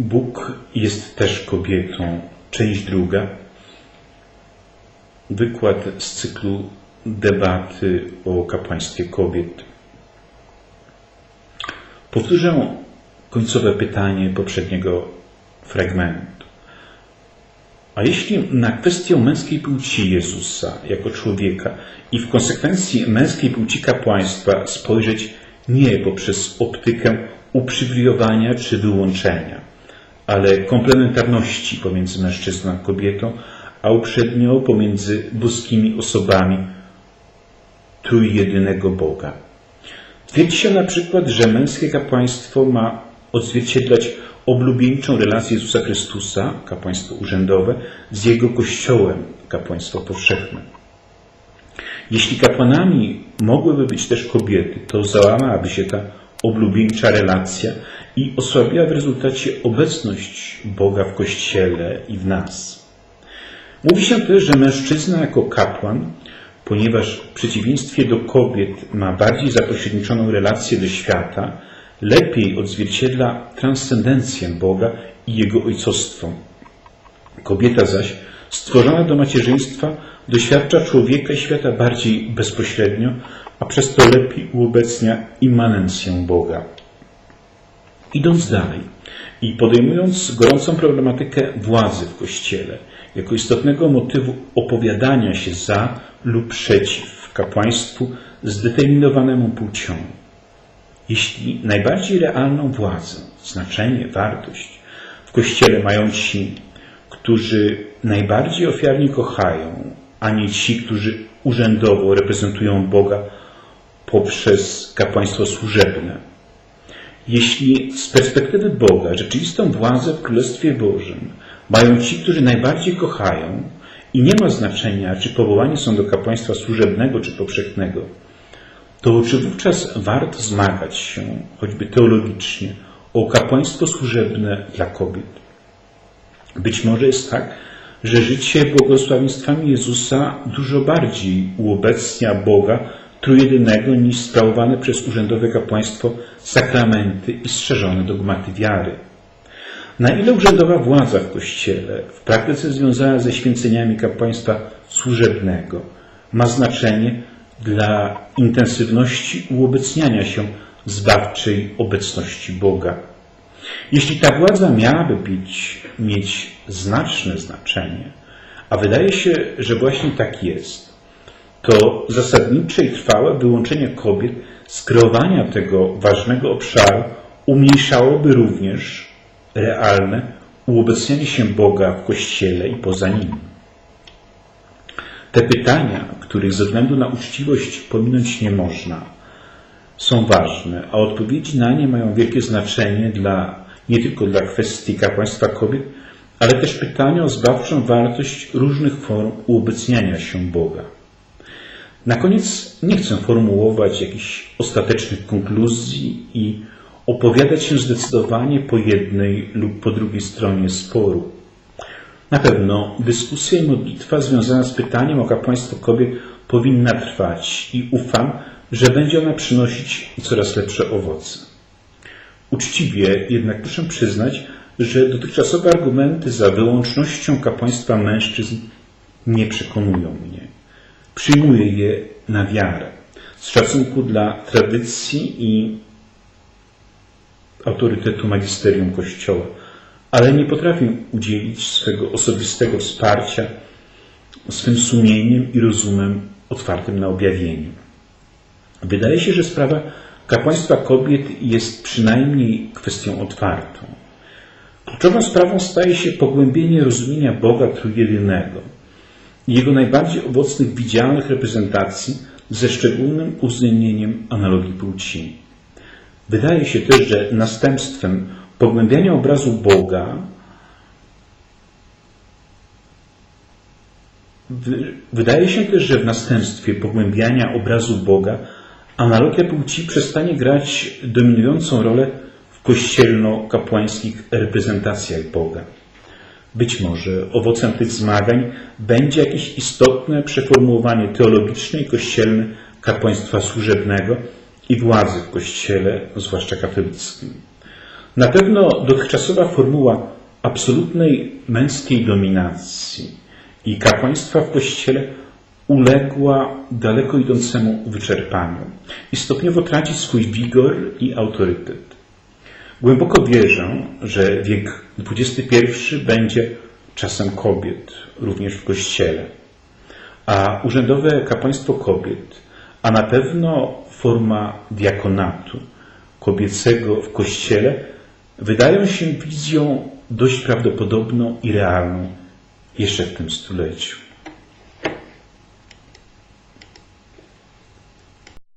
Bóg jest też kobietą. Część druga. Wykład z cyklu debaty o kapłaństwie kobiet. Powtórzę końcowe pytanie poprzedniego fragmentu. A jeśli na kwestię męskiej płci Jezusa jako człowieka i w konsekwencji męskiej płci kapłaństwa spojrzeć nie poprzez optykę uprzywilejowania czy wyłączenia, ale komplementarności pomiędzy mężczyzną a kobietą, a uprzednio pomiędzy boskimi osobami trójjedynego Boga. Twierdzi się na przykład, że męskie kapłaństwo ma odzwierciedlać oblubieńczą relację Jezusa Chrystusa, kapłaństwo urzędowe, z Jego Kościołem, kapłaństwo powszechne. Jeśli kapłanami mogłyby być też kobiety, to załamałaby się ta oblubieńcza relacja i osłabiła w rezultacie obecność Boga w Kościele i w nas. Mówi się też, że mężczyzna jako kapłan, ponieważ w przeciwieństwie do kobiet ma bardziej zapośredniczoną relację do świata, lepiej odzwierciedla transcendencję Boga i Jego ojcostwo. Kobieta zaś, stworzona do macierzyństwa, doświadcza człowieka i świata bardziej bezpośrednio, a przez to lepiej uobecnia immanencję Boga. Idąc dalej i podejmując gorącą problematykę władzy w Kościele, jako istotnego motywu opowiadania się za lub przeciw kapłaństwu zdeterminowanemu płcią, jeśli najbardziej realną władzę, znaczenie, wartość w Kościele mają ci, którzy najbardziej ofiarnie kochają, a nie ci, którzy urzędowo reprezentują Boga poprzez kapłaństwo służebne. Jeśli z perspektywy Boga rzeczywistą władzę w Królestwie Bożym mają ci, którzy najbardziej kochają i nie ma znaczenia, czy powołani są do kapłaństwa służebnego czy powszechnego, to czy wówczas warto zmagać się, choćby teologicznie, o kapłaństwo służebne dla kobiet? Być może jest tak, że życie błogosławieństwami Jezusa dużo bardziej uobecnia Boga trójjedynego niż sprawowane przez urzędowe kapłaństwo sakramenty i strzeżone dogmaty wiary. Na ile urzędowa władza w Kościele, w praktyce związana ze święceniami kapłaństwa służebnego, ma znaczenie dla intensywności uobecniania się zbawczej obecności Boga. Jeśli ta władza miałaby być, mieć znaczne znaczenie, a wydaje się, że właśnie tak jest, to zasadnicze i trwałe wyłączenie kobiet z kreowania tego ważnego obszaru umniejszałoby również realne uobecnianie się Boga w Kościele i poza nim. Te pytania, których ze względu na uczciwość pominąć nie można, są ważne, a odpowiedzi na nie mają wielkie znaczenie dla, nie tylko dla kwestii kapłaństwa kobiet, ale też pytania o zbawczą wartość różnych form uobecniania się Boga. Na koniec nie chcę formułować jakichś ostatecznych konkluzji i opowiadać się zdecydowanie po jednej lub po drugiej stronie sporu. Na pewno dyskusja i modlitwa związana z pytaniem o kapłaństwo kobiet powinna trwać i ufam, że będzie ona przynosić coraz lepsze owoce. Uczciwie jednak muszę przyznać, że dotychczasowe argumenty za wyłącznością kapłaństwa mężczyzn nie przekonują mnie. Przyjmuję je na wiarę, z szacunku dla tradycji i autorytetu magisterium Kościoła, ale nie potrafię udzielić swego osobistego wsparcia swym sumieniem i rozumem otwartym na objawienie. Wydaje się, że sprawa kapłaństwa kobiet jest przynajmniej kwestią otwartą. Kluczową sprawą staje się pogłębienie rozumienia Boga Trójjedynego Jego najbardziej owocnych widzialnych reprezentacji ze szczególnym uwzględnieniem analogii płci. Wydaje się też, że następstwem pogłębiania obrazu Boga Wydaje się też, że w następstwie pogłębiania obrazu Boga analogia płci przestanie grać dominującą rolę w kościelno-kapłańskich reprezentacjach Boga. Być może owocem tych zmagań będzie jakieś istotne przeformułowanie teologiczne i kościelne kapłaństwa służebnego i władzy w Kościele, zwłaszcza katolickim. Na pewno dotychczasowa formuła absolutnej męskiej dominacji i kapłaństwa w Kościele uległa daleko idącemu wyczerpaniu i stopniowo traci swój wigor i autorytet. Głęboko wierzę, że wiek XXI będzie czasem kobiet, również w Kościele, a urzędowe kapłaństwo kobiet, a na pewno forma diakonatu kobiecego w Kościele wydają się wizją dość prawdopodobną i realną jeszcze w tym stuleciu.